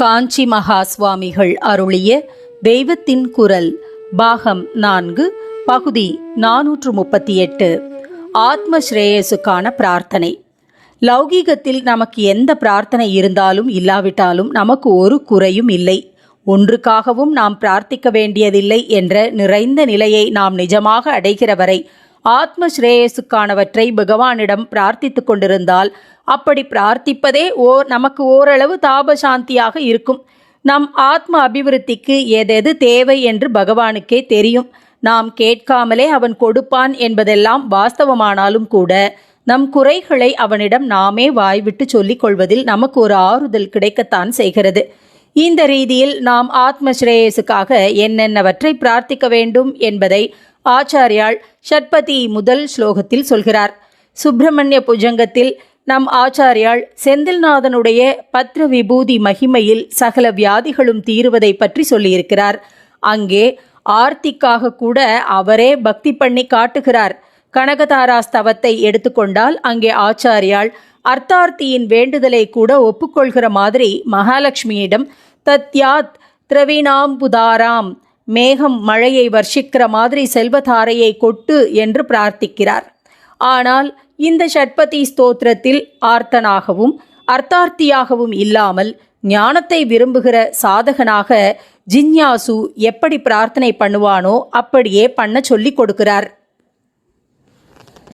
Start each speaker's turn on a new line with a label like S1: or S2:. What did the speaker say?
S1: காஞ்சி மகா சுவாமிகள் அருளிய தெய்வத்தின் குரல் பாகம் நான்கு பகுதி நானூற்று முப்பத்தி எட்டு ஆத்ம ஸ்ரேயசுக்கான பிரார்த்தனை. லௌகீகத்தில் நமக்கு எந்த பிரார்த்தனை இருந்தாலும் இல்லாவிட்டாலும் நமக்கு ஒரு குறையும் இல்லை. ஒன்றுக்காகவும் நாம் பிரார்த்திக்க வேண்டியதில்லை என்ற நிறைந்த நிலையை நாம் நிஜமாக அடைகிற வரை ஆத்ம ஸ்ரேயசுக்கானவற்றை பகவானிடம் பிரார்த்தித்து கொண்டிருந்தால் அப்படி பிரார்த்திப்பதே ஓர் நமக்கு ஓரளவு தாபசாந்தியாக இருக்கும். நம் ஆத்ம அபிவிருத்திக்கு எதெது தேவை என்று பகவானுக்கே தெரியும். நாம் கேட்காமலே அவன் கொடுப்பான் என்பதெல்லாம் வாஸ்தவமானாலும் கூட நம் குறைகளை அவனிடம் நாமே வாய்விட்டு சொல்லிக் கொள்வதில் நமக்கு ஒரு ஆறுதல் கிடைக்கத்தான் செய்கிறது. இந்த ரீதியில் நாம் ஆத்ம ஸ்ரேயஸுக்காக என்னென்னவற்றை பிரார்த்திக்க வேண்டும் என்பதை ஆச்சாரியால் ஷட்பதி முதல் ஸ்லோகத்தில் சொல்கிறார். சுப்பிரமணிய புஜங்கத்தில் நம் ஆச்சாரியால் செந்தில்நாதனுடைய பத்ர விபூதி மகிமையில் சகல வியாதிகளும் தீருவதை பற்றி சொல்லியிருக்கிறார். அங்கே ஆர்த்திக்காக கூட அவரே பக்தி பண்ணி காட்டுகிறார். கனகதாரா ஸ்தவத்தை எடுத்துக்கொண்டால் அங்கே ஆச்சாரியால் அர்த்தார்த்தியின் வேண்டுதலை கூட ஒப்புக்கொள்கிற மாதிரி மகாலட்சுமியிடம் தத்யாத் திரவிணாம்புதாராம் மேகம் மழையை வர்ஷிக்கிற மாதிரி செல்வதாரையை கொட்டு என்று பிரார்த்திக்கிறார். ஆனால் இந்த ஷட்பதி ஸ்தோத்திரத்தில் ஆர்த்தனாகவும் அர்த்தார்த்தியாகவும் இல்லாமல் ஞானத்தை விரும்புகிற சாதகனாக ஜின்யாசு எப்படி பிரார்த்தனை பண்ணுவானோ அப்படியே பண்ண சொல்லிக் கொடுக்கிறார்.